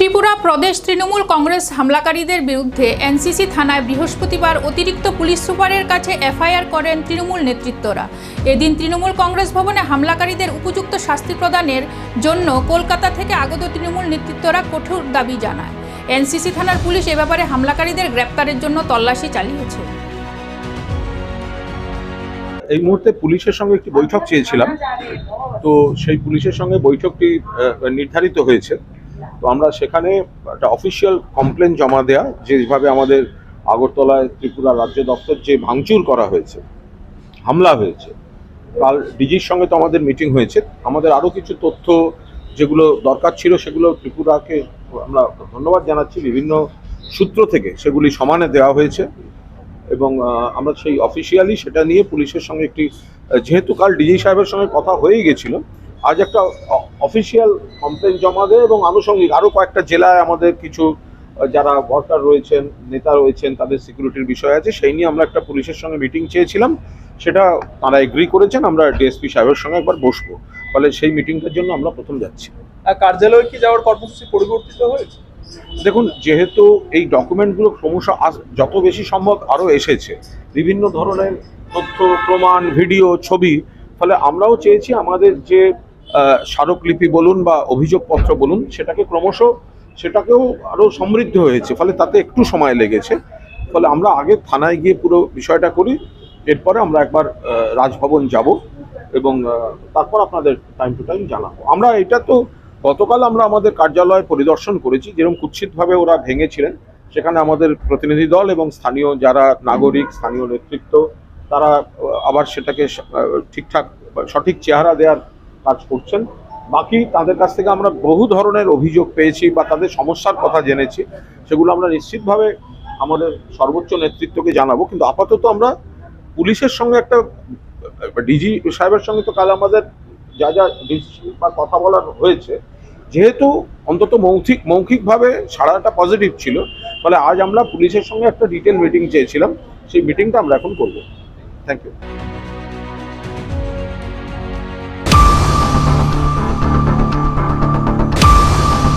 ত্রিপুরা প্রদেশ তৃণমূল কংগ্রেস হামলাকারীদের বিরুদ্ধে এনসিসি থানায় বৃহস্পতিবার অতিরিক্ত পুলিশ সুপারের কাছে এফআইআর করেন তৃণমূল নেতৃত্বরা। এদিন তৃণমূল কংগ্রেস ভবনে হামলাকারীদের উপযুক্ত শাস্তি প্রদানের জন্য কলকাতা থেকে আগত তৃণমূল নেতৃত্বরা কঠোর দাবি জানায়। এনসিসি থানার পুলিশ এ ব্যাপারে হামলাকারীদের গ্রেপ্তারের জন্য তল্লাশি চালিয়েছে। এই মুহূর্তে পুলিশের সঙ্গে একটি বৈঠক চেয়েছিলাম। তো সেই পুলিশের সঙ্গে বৈঠকটি নির্ধারিত হয়েছে। তো আমরা সেখানে একটা অফিসিয়াল কমপ্লেন জমা দেয়া, যেভাবে আমাদের আগরতলায় ত্রিপুরা রাজ্য দপ্তর যে ভাঙচুর করা হয়েছে, হামলা হয়েছে, কাল ডিজির সঙ্গে তো আমাদের মিটিং হয়েছে। আমাদের আরও কিছু তথ্য যেগুলো দরকার ছিল, সেগুলো ত্রিপুরাকে আমরা ধন্যবাদ জানাচ্ছি। বিভিন্ন সূত্র থেকে সেগুলি সমানে দেওয়া হয়েছে এবং আমরা সেই অফিসিয়ালি সেটা নিয়ে পুলিশের সঙ্গে একটি যেহেতু কাল ডিজি সাহেবের সঙ্গে কথা হয়েই গেছিল আজ একটা অফিসিয়াল কমপ্লেন জমা দেয় এবং আনুষঙ্গিক আরও কয়েকটা জেলায় আমাদের কিছু যারা ওয়ার্কার রয়েছেন নেতা রয়েছেন তাদের সিকিউরিটির বিষয় আছে সেই নিয়ে আমরা একটা পুলিশের সঙ্গে মিটিং চেয়েছিলাম। সেটা তারা এগ্রি করেছেন আমরা ডিএসপি সাহেবের সঙ্গে একবার বসবো। ফলে সেই মিটিংটার জন্য আমরা প্রথম যাচ্ছি। কার্যালয়ে কি যাওয়ার কর্মসূচি পরিবর্তিত হয়েছে? দেখুন যেহেতু এই ডকুমেন্টগুলো ক্রমশ যত বেশি সম্ভব আরও এসেছে। বিভিন্ন ধরনের তথ্য প্রমাণ ভিডিও ছবি ফলে আমরাও চেয়েছি আমাদের যে স্মারকলিপি বলুন বা অভিযোগপত্র বলুন, সেটাকে ক্রমশ সেটাকেও আরও সমৃদ্ধ হয়েছে, ফলে তাতে একটু সময় লেগেছে। ফলে আমরা আগে থানায় গিয়ে পুরো বিষয়টা করি, এরপরে আমরা একবার রাজভবন যাব এবং তারপর আপনাদের টাইম টু টাইম জানাব। আমরা এটা তো গতকাল আমরা আমাদের কার্যালয় পরিদর্শন করেছি, যেরকম কুৎসিতভাবে ওরা ভেঙেছিলেন, সেখানে আমাদের প্রতিনিধি দল এবং স্থানীয় যারা নাগরিক, স্থানীয় নেতৃত্ব, তারা আবার সেটাকে ঠিকঠাক সঠিক চেহারা দেওয়ার কাজ করছেন। বাকি তাদের কাছ থেকে আমরা বহু ধরনের অভিযোগ পেয়েছি বা তাদের সমস্যার কথা জেনেছি, সেগুলো আমরা নিশ্চিতভাবে আমাদের সর্বোচ্চ নেতৃত্বকে জানাব। কিন্তু আপাতত আমরা পুলিশের সঙ্গে একটা ডিজি সাহেবের সঙ্গে তো কাল আমাদের যা যা বা কথা বলার হয়েছে, যেহেতু অন্তত মৌখিক মৌখিকভাবে সারাটা পজিটিভ ছিল, ফলে আজ আমরা পুলিশের সঙ্গে একটা ডিটেল মিটিং চেয়েছিলাম, সেই মিটিংটা আমরা এখন করব। Thank you